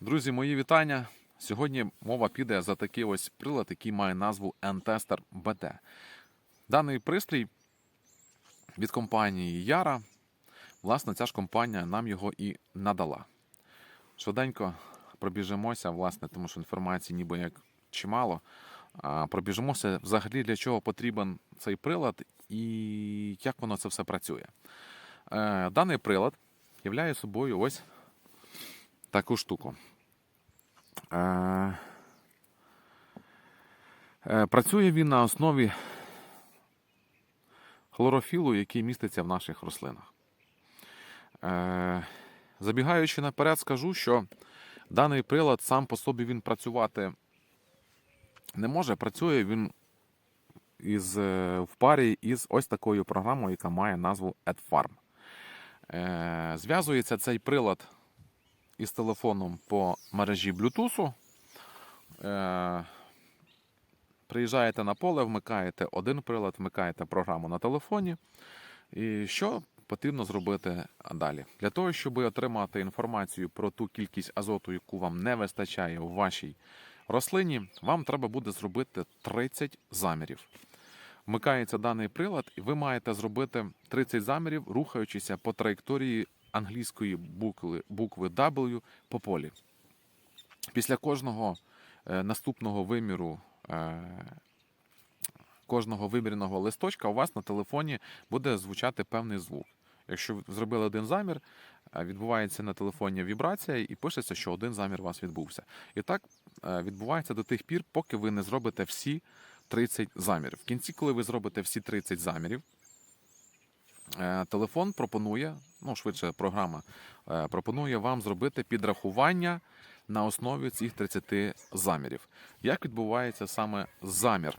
Друзі, мої вітання. Сьогодні мова піде за такий ось прилад, який має назву N-Tester BT. Даний пристрій від компанії Яра. Власне, ця ж компанія нам його і надала. Швиденько пробіжимося, власне, тому що інформації ніби як чимало. Пробіжимося взагалі для чого потрібен цей прилад і як воно це все працює. Е, Даний прилад являє собою ось таку штуку. Е, е, Працює він на основі хлорофілу, який міститься в наших рослинах. Е, Забігаючи наперед, скажу, що даний прилад сам по собі він працювати не може. Працює він із, в парі із ось такою програмою, яка має назву AdFarm. Зв'язується цей прилад із телефоном по мережі Bluetooth. Е, Приїжджаєте на поле, вмикаєте один прилад, вмикаєте програму на телефоні. І що потрібно зробити далі? Для того, щоб отримати інформацію про ту кількість азоту, яку вам не вистачає у вашій рослині, вам треба буде зробити 30 замірів. Вмикається даний прилад, і ви маєте зробити 30 замірів, рухаючися по траєкторії англійської букви, букви W по полі. Після кожного е, наступного виміру, е, кожного виміряного листочка у вас на телефоні буде звучати певний звук. Якщо ви зробили один замір, е, відбувається на телефоні вібрація і пишеться, що один замір у вас відбувся. І так відбувається до тих пір, поки ви не зробите всі 30 замірів. В кінці, коли ви зробите всі 30 замірів, телефон пропонує, ну швидше, програма е, пропонує вам зробити підрахування на основі цих 30 замірів. Як відбувається саме замір?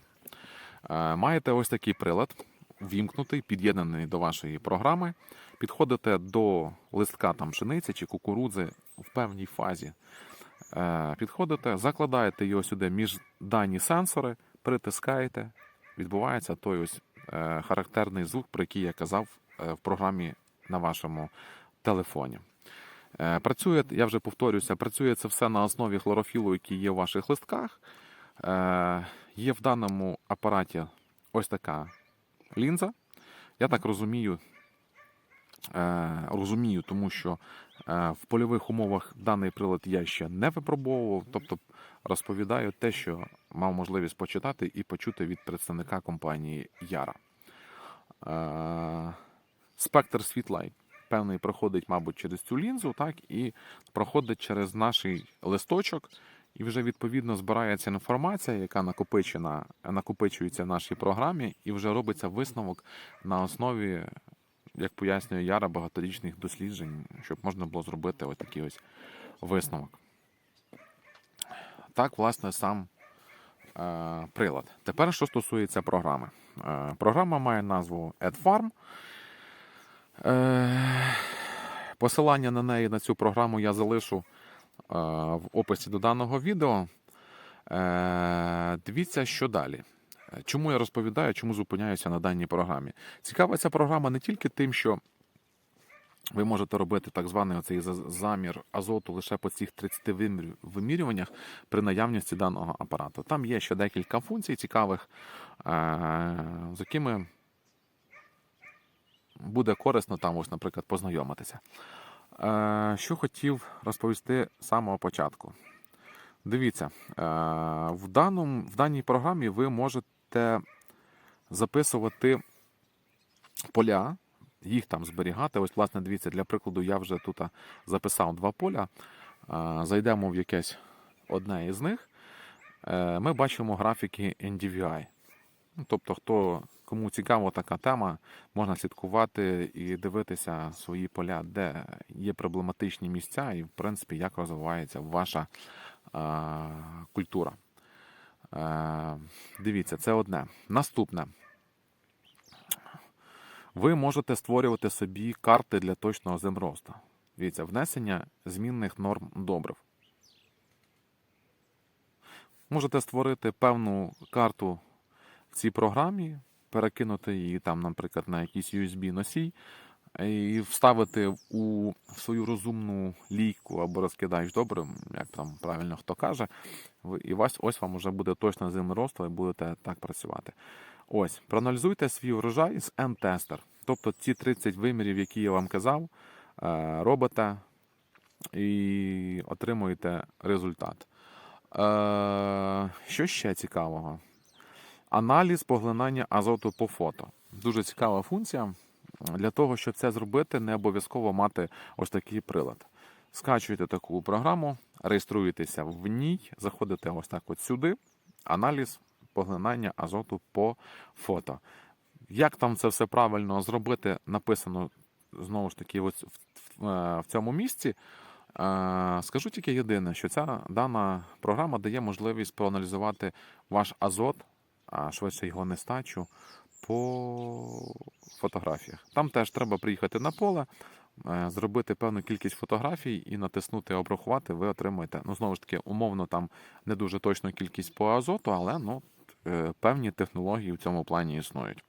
Е, Маєте ось такий прилад, вімкнутий, під'єднаний до вашої програми. Підходите до листка там пшениці чи кукурудзи в певній фазі. Е, Підходите, закладаєте його сюди між дані сенсори, притискаєте. Відбувається той ось е, характерний звук, про який я казав е, в програмі на вашому телефоні. Е, Працює, я вже повторюся, працює це все на основі хлорофілу, який є в ваших листках. Е, Є в даному апараті ось така лінза. Я так розумію, е, розумію, тому що е, в польових умовах даний прилад я ще не випробовував, тобто розповідаю те, що мав можливість почитати і почути від представника компанії Яра. Спектр світла певний проходить, мабуть, через цю лінзу, так, і проходить через наш листочок, і вже відповідно збирається інформація, яка накопичена, накопичується в нашій програмі, і вже робиться висновок на основі, як пояснює Яра, багаторічних досліджень, щоб можна було зробити ось такий ось висновок. Так, власне, сам е, прилад. Тепер, що стосується програми. Е, програма має назву AdFarm. Е, посилання на неї, на цю програму я залишу е, в описі до даного відео. Е, дивіться, що далі. Чому я розповідаю, чому зупиняюся на даній програмі? Цікава ця програма не тільки тим, що ви можете робити так званий оцей замір азоту лише по цих 30 вимірюваннях при наявності даного апарату. Там є ще декілька функцій цікавих, з якими буде корисно там, ось, наприклад, познайомитися. Е, Що хотів розповісти з самого початку. Дивіться, е, в, даному, в даній програмі ви можете записувати поля, їх там зберігати. Ось, власне, дивіться, для прикладу, я вже тут записав два поля. Е, Зайдемо в якесь одне із них. Ми бачимо графіки NDVI. Ну, Тобто, хто кому цікава така тема, можна слідкувати і дивитися свої поля, де є проблематичні місця, і в принципі як розвивається ваша а, культура. Е, дивіться, це одне. Наступне. Ви можете створювати собі карти для точного земросту. Дивіться, внесення змінних норм добрив. Можете створити певну карту в цій програмі, перекинути її там, наприклад, на якийсь USB-носій, і вставити у свою розумну лійку або розкидач добре, як там правильно хто каже, і ось, ось вам вже буде точно землеросло і будете так працювати. Ось, проаналізуйте свій урожай з N-тестер. Тобто ці 30 вимірів, які я вам казав, е, робите і отримуєте результат. Е, Що ще цікавого? Аналіз поглинання азоту по фото. Дуже цікава функція. Для того, щоб це зробити, не обов'язково мати ось такий прилад. Скачуєте таку програму, реєструєтеся в ній, заходите ось так от сюди. Аналіз поглинання азоту по фото. Як там це все правильно зробити, написано знову ж таки ось в, е, цьому місці. Е, Скажу тільки єдине, що ця дана програма дає можливість проаналізувати ваш азот, а швидше його нестачу по фотографіях. Там теж треба приїхати на поле, е, зробити певну кількість фотографій і натиснути обрахувати. Ви отримаєте, ну знову ж таки, умовно там не дуже точну кількість по азоту, але ну, е, певні технології в цьому плані існують.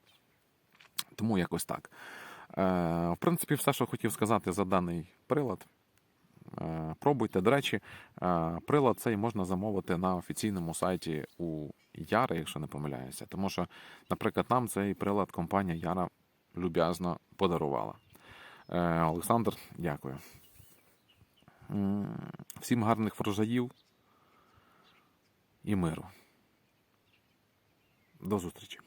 Тому якось так. Е, В принципі, все, що хотів сказати за даний прилад. Е, Пробуйте. До речі, е, прилад цей можна замовити на офіційному сайті у Яри, якщо не помиляюся. Тому що, наприклад, нам цей прилад компанія Яра люб'язно подарувала. Е, Олександр, дякую. Всім гарних врожаїв і миру. До зустрічі.